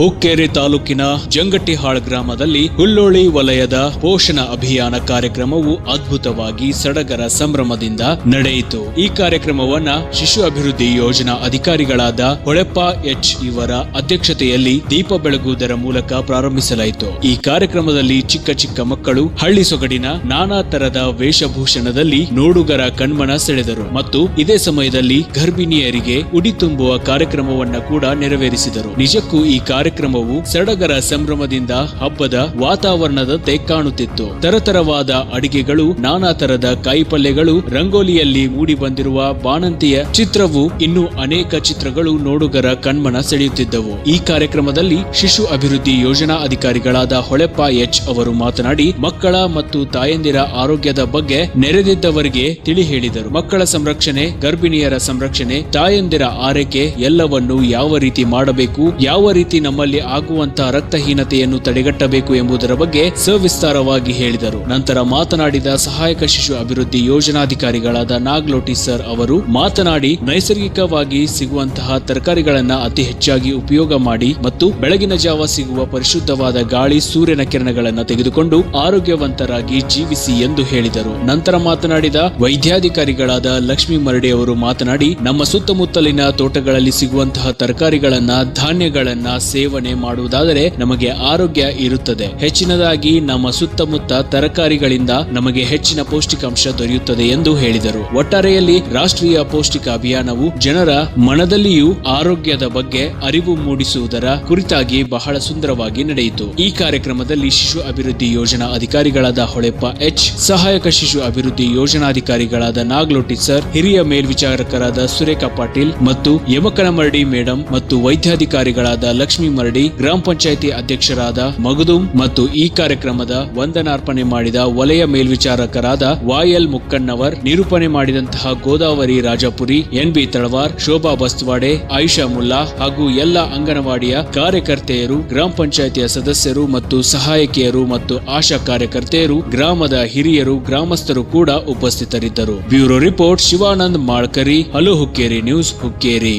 ಹುಕ್ಕೇರಿ ತಾಲೂಕಿನ ಜಂಗಟ್ಟಿಹಾಳ್ ಗ್ರಾಮದಲ್ಲಿ ಹುಲ್ಲೋಳಿ ವಲಯದ ಪೋಷಣ ಅಭಿಯಾನ ಕಾರ್ಯಕ್ರಮವು ಅದ್ಭುತವಾಗಿ ಸಡಗರ ಸಂಭ್ರಮದಿಂದ ನಡೆಯಿತು. ಈ ಕಾರ್ಯಕ್ರಮವನ್ನ ಶಿಶು ಅಭಿವೃದ್ಧಿ ಯೋಜನಾ ಅಧಿಕಾರಿಗಳಾದ ಹೊಳೆಪ್ಪ ಎಚ್ ಇವರ ಅಧ್ಯಕ್ಷತೆಯಲ್ಲಿ ದೀಪ ಬೆಳಗುವುದರ ಮೂಲಕ ಪ್ರಾರಂಭಿಸಲಾಯಿತು. ಈ ಕಾರ್ಯಕ್ರಮದಲ್ಲಿ ಚಿಕ್ಕ ಚಿಕ್ಕ ಮಕ್ಕಳು, ಹಳ್ಳಿ ಸೊಗಡಿನ ನಾನಾ ತರದ ವೇಷಭೂಷಣದಲ್ಲಿ ನೋಡುಗರ ಕಣ್ಮನ ಸೆಳೆದರು ಮತ್ತು ಇದೇ ಸಮಯದಲ್ಲಿ ಗರ್ಭಿಣಿಯರಿಗೆ ಉಡಿ ತುಂಬುವ ಕಾರ್ಯಕ್ರಮವನ್ನ ಕೂಡ ನೆರವೇರಿಸಿದರು. ನಿಜಕ್ಕೂ ಈ ಕಾರ್ಯಕ್ರಮವು ಸಡಗರ ಸಂಭ್ರಮದಿಂದ ಹಬ್ಬದ ವಾತಾವರಣದಂತೆ ಕಾಣುತ್ತಿತ್ತು. ತರತರವಾದ ಅಡಿಗೆಗಳು, ನಾನಾ ತರದ ಕಾಯಿಪಲ್ಯಗಳು ರಂಗೋಲಿಯಲ್ಲಿ ಮೂಡಿ ಬಂದಿರುವ ಬಾಣಂತಿಯ ಚಿತ್ರವು ಇನ್ನು ಅನೇಕ ಚಿತ್ರಗಳು ನೋಡುಗರ ಕಣ್ಮನ ಸೆಳೆಯುತ್ತಿದ್ದವು. ಈ ಕಾರ್ಯಕ್ರಮದಲ್ಲಿ ಶಿಶು ಅಭಿವೃದ್ಧಿ ಯೋಜನಾ ಅಧಿಕಾರಿಗಳಾದ ಹೊಳೆಪ್ಪ ಎಚ್ ಅವರು ಮಾತನಾಡಿ, ಮಕ್ಕಳ ಮತ್ತು ತಾಯಂದಿರ ಆರೋಗ್ಯದ ಬಗ್ಗೆ ನೆರೆದಿದ್ದವರಿಗೆ ತಿಳಿ ಹೇಳಿದರು. ಮಕ್ಕಳ ಸಂರಕ್ಷಣೆ, ಗರ್ಭಿಣಿಯರ ಸಂರಕ್ಷಣೆ, ತಾಯಂದಿರ ಆರೈಕೆ ಎಲ್ಲವನ್ನು ಯಾವ ರೀತಿ ಮಾಡಬೇಕು, ಯಾವ ರೀತಿ ನಮ್ಮಲ್ಲಿ ಆಗುವಂತಹ ರಕ್ತಹೀನತೆಯನ್ನು ತಡೆಗಟ್ಟಬೇಕು ಎಂಬುದರ ಬಗ್ಗೆ ಸವಿಸ್ತಾರವಾಗಿ ಹೇಳಿದರು. ನಂತರ ಮಾತನಾಡಿದ ಸಹಾಯಕ ಶಿಶು ಅಭಿವೃದ್ಧಿ ಯೋಜನಾಧಿಕಾರಿಗಳಾದ ನಾಗ್ಲೋಟಿ ಸರ್ ಅವರು ಮಾತನಾಡಿ, ನೈಸರ್ಗಿಕವಾಗಿ ಸಿಗುವಂತಹ ತರಕಾರಿಗಳನ್ನ ಅತಿ ಹೆಚ್ಚಾಗಿ ಉಪಯೋಗ ಮಾಡಿ ಮತ್ತು ಬೆಳಗಿನ ಜಾವ ಸಿಗುವ ಪರಿಶುದ್ಧವಾದ ಗಾಳಿ ಸೂರ್ಯನ ಕಿರಣಗಳನ್ನು ತೆಗೆದುಕೊಂಡು ಆರೋಗ್ಯವಂತರಾಗಿ ಜೀವಿಸಿ ಎಂದು ಹೇಳಿದರು. ನಂತರ ಮಾತನಾಡಿದ ವೈದ್ಯಾಧಿಕಾರಿಗಳಾದ ಲಕ್ಷ್ಮೀ ಮರಡಿ ಅವರು ಮಾತನಾಡಿ, ನಮ್ಮ ಸುತ್ತಮುತ್ತಲಿನ ತೋಟಗಳಲ್ಲಿ ಸಿಗುವಂತಹ ತರಕಾರಿಗಳನ್ನ ಧಾನ್ಯಗಳನ್ನ ಸೇವನೆ ಮಾಡುವುದಾದರೆ ನಮಗೆ ಆರೋಗ್ಯ ಇರುತ್ತದೆ. ಹೆಚ್ಚಿನದಾಗಿ ನಮ್ಮ ಸುತ್ತಮುತ್ತ ತರಕಾರಿಗಳಿಂದ ನಮಗೆ ಹೆಚ್ಚಿನ ಪೌಷ್ಟಿಕಾಂಶ ದೊರೆಯುತ್ತದೆ ಎಂದು ಹೇಳಿದರು. ಒಟ್ಟಾರೆಯಲ್ಲಿ ರಾಷ್ಟ್ರೀಯ ಪೌಷ್ಟಿಕ ಅಭಿಯಾನವು ಜನರ ಮನದಲ್ಲಿಯೂ ಆರೋಗ್ಯದ ಬಗ್ಗೆ ಅರಿವು ಮೂಡಿಸುವುದರ ಕುರಿತಾಗಿ ಬಹಳ ಸುಂದರವಾಗಿ ನಡೆಯಿತು. ಈ ಕಾರ್ಯಕ್ರಮದಲ್ಲಿ ಶಿಶು ಅಭಿವೃದ್ಧಿ ಯೋಜನಾ ಅಧಿಕಾರಿಗಳಾದ ಹೊಳೆಪ್ಪ ಎಚ್, ಸಹಾಯಕ ಶಿಶು ಅಭಿವೃದ್ಧಿ ಯೋಜನಾಧಿಕಾರಿಗಳಾದ ನಾಗ್ಲೋಟಿ ಸರ್, ಹಿರಿಯ ಮೇಲ್ವಿಚಾರಕರಾದ ಸುರೇಖಾ ಪಾಟೀಲ್ ಮತ್ತು ಯಮಕನಮರಡಿ ಮೇಡಂ ಮತ್ತು ವೈದ್ಯಾಧಿಕಾರಿಗಳಾದ ಲಕ್ಷ್ಮೀ ಮರಡಿ ಗ್ರಾಮ ಪಂಚಾಯಿತಿ ಅಧ್ಯಕ್ಷರಾದ ಮಗದುಂ ಮತ್ತು ಈ ಕಾರ್ಯಕ್ರಮದ ವಂದನಾರ್ಪಣೆ ಮಾಡಿದ ವಲಯ ಮೇಲ್ವಿಚಾರಕರಾದ ವಾಯಲ್ ಮುಕ್ಕಣ್ಣವರ್, ನಿರೂಪಣೆ ಮಾಡಿದಂತಹ ಗೋದಾವರಿ ರಾಜಾಪುರಿ ಎನ್ ಬಿ ತಳವಾರ್, ಶೋಭಾ ಬಸ್ತವಾಡೆ ಆಯಿಷಾ ಮುಲ್ಲಾ ಹಾಗೂ ಎಲ್ಲ ಅಂಗನವಾಡಿಯ ಕಾರ್ಯಕರ್ತೆಯರು, ಗ್ರಾಮ ಪಂಚಾಯಿತಿಯ ಸದಸ್ಯರು ಮತ್ತು ಸಹಾಯಕಿಯರು ಮತ್ತು ಆಶಾ ಕಾರ್ಯಕರ್ತೆಯರು, ಗ್ರಾಮದ ಹಿರಿಯರು, ಗ್ರಾಮಸ್ಥರು ಕೂಡ ಉಪಸ್ಥಿತರಿದ್ದರು. Bureau report Shivanand Malkari, hello Hukkeri news Hukkeri.